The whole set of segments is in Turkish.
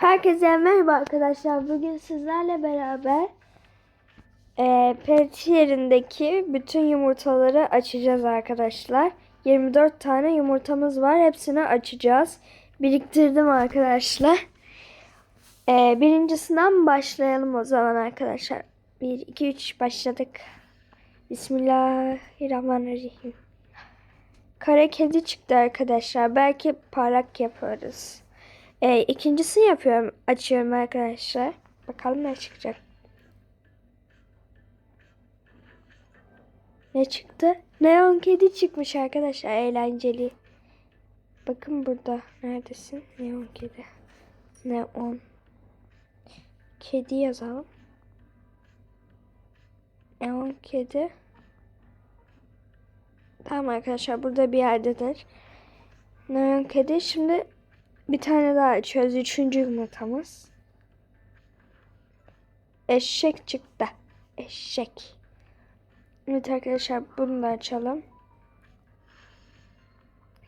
Herkese merhaba arkadaşlar. Bugün sizlerle beraber e, pet yerindeki bütün yumurtaları açacağız arkadaşlar. 24 tane yumurtamız var. Hepsini açacağız. Biriktirdim arkadaşlar. E, birincisinden başlayalım o zaman arkadaşlar. 1, 2, 3 başladık. Bismillahirrahmanirrahim. Kare kedi çıktı arkadaşlar. Belki parlak yaparız. E, ikincisini yapıyorum. Açıyorum arkadaşlar. Bakalım ne çıkacak. Ne çıktı? Neon kedi çıkmış arkadaşlar. Eğlenceli. Bakın burada. Neredesin? Neon kedi. Neon. Kedi yazalım. Neon kedi. Tamam arkadaşlar burada bir yerdedir. Neon kedi. Şimdi bir tane daha açıyoruz. Üçüncü yumurtamız. Eşek çıktı. Eşek. Evet arkadaşlar bunu da açalım.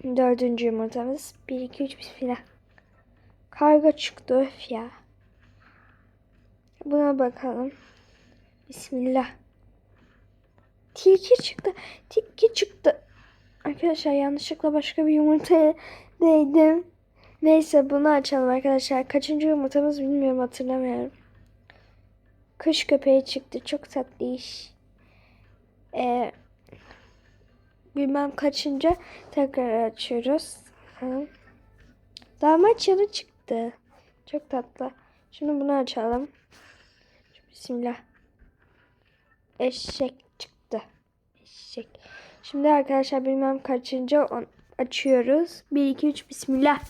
Dördüncü yumurtamız. Bir, iki, üç, bismillah. Karga çıktı öf ya. Buna bakalım. Bismillah. Tilki çıktı. Tilki çıktı. Arkadaşlar yanlışlıkla başka bir yumurtaya değdim. Neyse bunu açalım arkadaşlar. Kaçıncı yumurtamız bilmiyorum hatırlamıyorum. Kış köpeği çıktı. Çok tatlı iş. Ee, bilmem kaçıncı tekrar açıyoruz. Bakalım. Dalmaçyalı çıktı. Çok tatlı. Şimdi bunu açalım. Bismillah. Eşek çıktı. Eşek. Şimdi arkadaşlar bilmem kaçıncı on açıyoruz. 1 2 3 bismillah.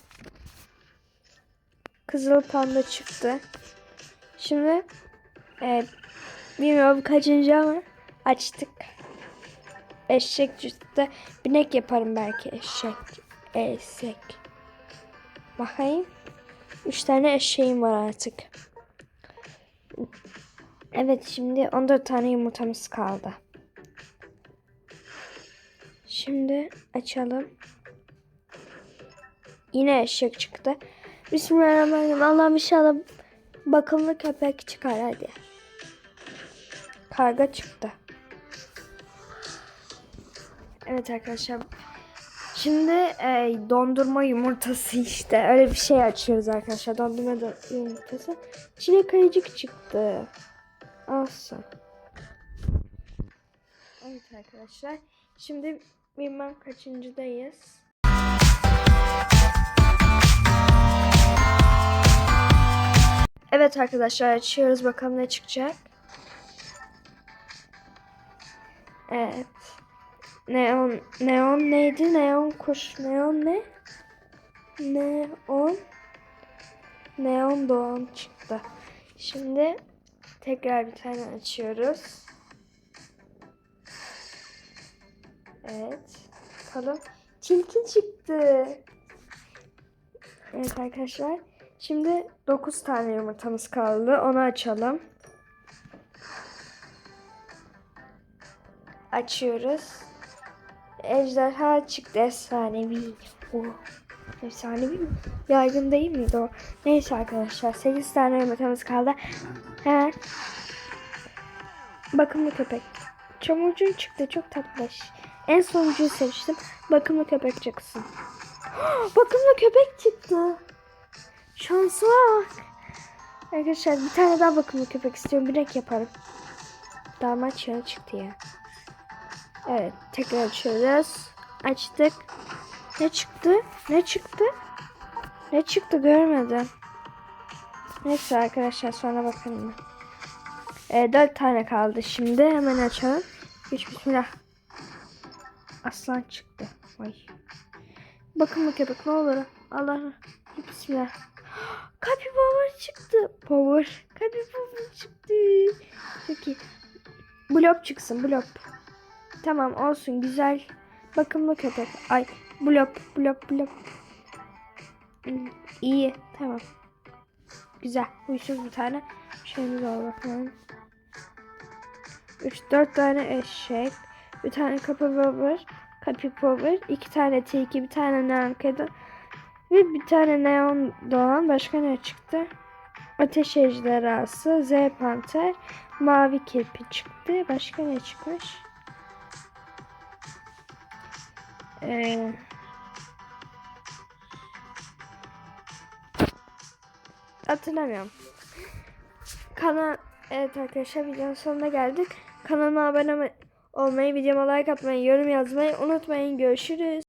Kızıl panda çıktı. Şimdi e, bilmiyorum kaçıncı ama açtık. Eşek çıktı. Binek yaparım belki eşek. Eşek. Bakayım. Üç tane eşeğim var artık. Evet şimdi 14 tane yumurtamız kaldı. Şimdi açalım. Yine eşek çıktı. Bismillahirrahmanirrahim. Allah'ım inşallah bakımlı köpek çıkar hadi. Karga çıktı. Evet arkadaşlar. Şimdi e, dondurma yumurtası işte. Öyle bir şey açıyoruz arkadaşlar. Dondurma da yumurtası. Çilek ayıcık çıktı. Olsun. Evet arkadaşlar. Şimdi bilmem kaçıncıdayız. Evet arkadaşlar açıyoruz bakalım ne çıkacak. Evet. Neon neon neydi? Neon kuş. Neon ne? Neon Neon doğan çıktı. Şimdi tekrar bir tane açıyoruz. Evet. Bakalım. Tilki çıktı. Evet arkadaşlar. Şimdi 9 tane yumurtamız kaldı. Onu açalım. Açıyoruz. Ejderha çıktı efsanevi. Oh. Efsanevi mi? Yaygın değil miydi o? Neyse arkadaşlar 8 tane yumurtamız kaldı. Hemen. Bakımlı köpek. Çamurcuğun çıktı çok tatlış. En sonuncuyu seçtim. Bakımlı köpek çıksın. Bakımlı köpek çıktı. Şansa bak. Arkadaşlar bir tane daha bakımlı köpek istiyorum. Binek yaparım. Damat yana çıktı ya. Evet tekrar açıyoruz. Açtık. Ne çıktı? Ne çıktı? Ne çıktı görmedim. Neyse arkadaşlar sonra bakalım. Ee, 4 tane kaldı şimdi. Hemen açalım. Üç bismillah. Aslan çıktı. Vay. Bakın bu köpek ne olur. Allah. Bismillah. Power çıktı. Power. Power çıktı. Çok iyi. Blop çıksın blop. Tamam olsun güzel. Bakımlı köpek. Ay blop blop. Hmm, İyi tamam. Güzel. Huysuz bir tane şeyimiz var bakalım. 3-4 tane eşek. Bir tane kapı power. Kapı power. iki tane tilki. Bir tane neon kedi. Ve bir tane neon doğan. Başka ne çıktı? Ateş ejderhası, Z panter, mavi kirpi çıktı. Başka ne çıkmış? Ee, hatırlamıyorum. Kanal evet arkadaşlar videonun sonuna geldik. Kanalıma abone olmayı, videoma like atmayı, yorum yazmayı unutmayın. Görüşürüz.